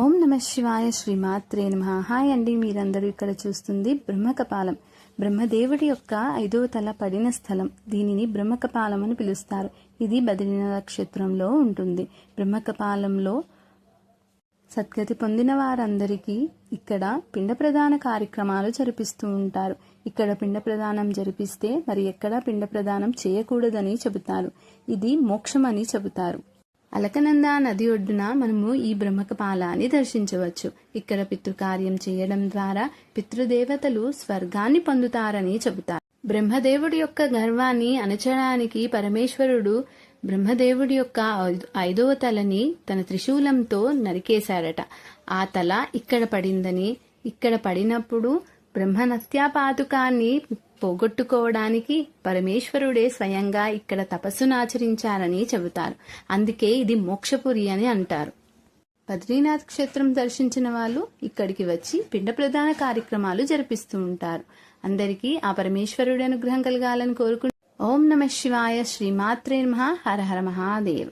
ఓం నమ శివాయ శ్రీమాత్రే నమ. హాయ్ అండి మీరందరూ ఇక్కడ చూస్తుంది బ్రహ్మకపాలం. బ్రహ్మదేవుడి యొక్క ఐదవ తల పడిన స్థలం. దీనిని బ్రహ్మకపాలం అని పిలుస్తారు. ఇది బదిలిన నక్షత్రంలో ఉంటుంది. బ్రహ్మకపాలంలో సద్గతి పొందిన వారందరికీ ఇక్కడ పిండ ప్రదాన కార్యక్రమాలు జరిపిస్తూ ఉంటారు. ఇక్కడ పిండ ప్రదానం జరిపిస్తే మరి ఎక్కడా పిండ ప్రదానం చేయకూడదని చెబుతారు. ఇది మోక్షమని చెబుతారు. అలకనంద నది ఒడ్డున మనము ఈ బ్రహ్మకపాలాన్ని దర్శించవచ్చు. ఇక్కడ పితృకార్యం చేయడం ద్వారా పితృదేవతలు స్వర్గాన్ని పొందుతారని చెబుతారు. బ్రహ్మదేవుడి యొక్క గర్వాన్ని అణచడానికి పరమేశ్వరుడు బ్రహ్మదేవుడి యొక్క ఐ- ఐదవ తలని తన త్రిశూలంతో నరికేశాడట ఆ తల ఇక్కడ పడిందని ఇక్కడ పడినప్పుడు బ్రహ్మనత్యాపాతుకాన్ని పోగొట్టుకోవడానికి పరమేశ్వరుడే స్వయంగా ఇక్కడ తపస్సును ఆచరించారని చెబుతారు. అందుకే ఇది మోక్షపురి అని అంటారు. బద్రీనాథ్ క్షేత్రం దర్శించిన వాళ్ళు ఇక్కడికి వచ్చి పిండ ప్రధాన కార్యక్రమాలు జరిపిస్తూ ఉంటారు. అందరికీ ఆ పరమేశ్వరుడి అనుగ్రహం కలగాలని కోరుకుంటూ ఓం నమ శివాయ శ్రీమాత్రే నమ. హర హర మహాదేవ.